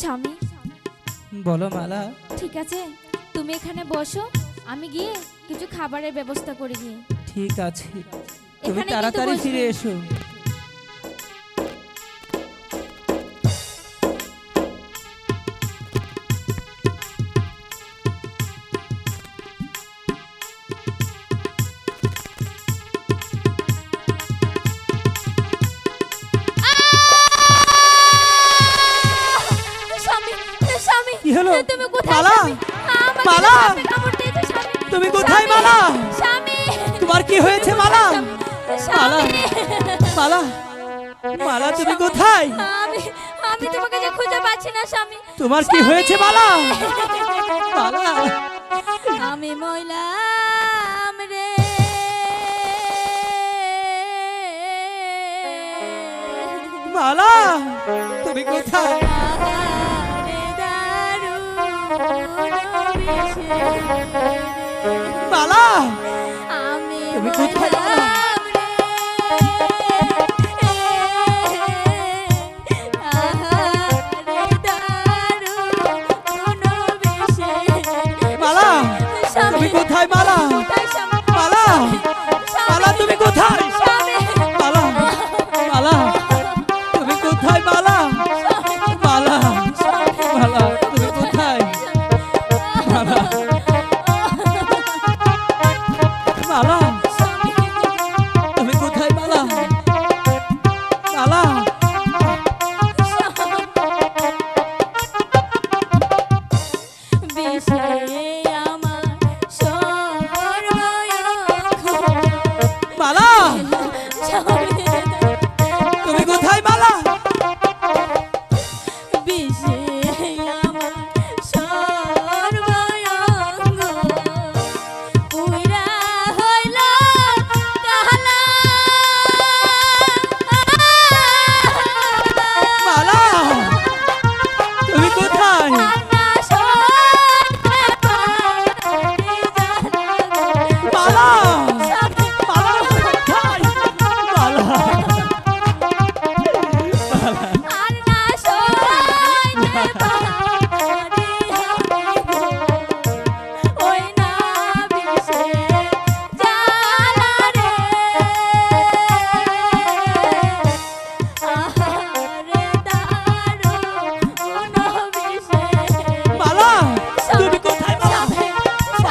স্বামী। বলো মালা। ঠিক আছে তুমি এখানে বসো আমি গিয়ে কিছু খাবারের ব্যবস্থা করে দিই। ঠিক আছে। তুমি তাড়াতাড়ি ফিরে এসো। হলো আচ্ছা, তুমি কোথায় মালা? মালা? তুমি কোথায় মালা? তোমার কি হয়েছে মালা? মালা মালা মালা তুমি কোথায়? আমি তোমাকে যে খুঁজে পাচ্ছি না স্বামী। তোমার কি হয়েছে মালা? মালা। আমি মহিলা মালা তুমি কোথায়? কোথায় কোথায় মালা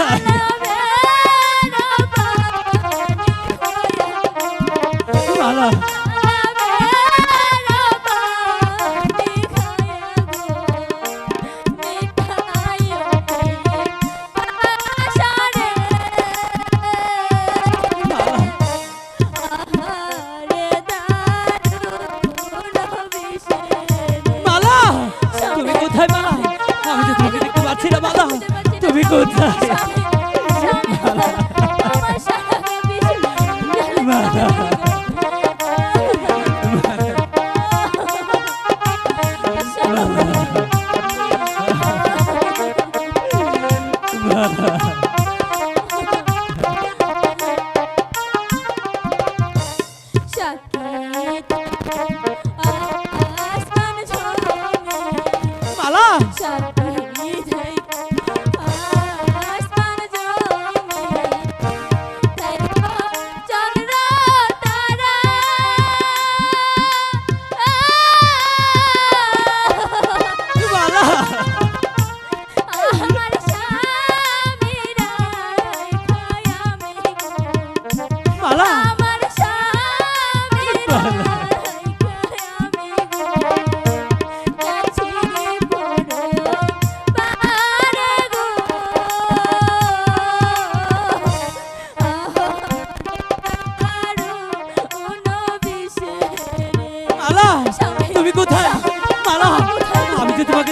Hello. 不在。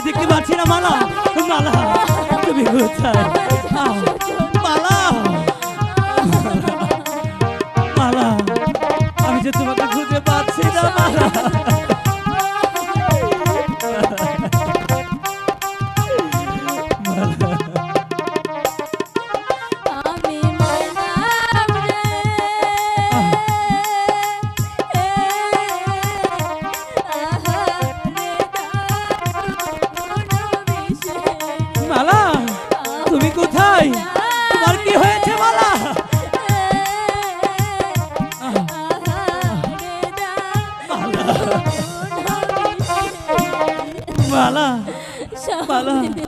দেখতে পাচ্ছি না, মালা। মালা, তুমি মালা। মালা, আমি যে তোমাকে খুঁজে পাচ্ছি না, মালা। মালা মালা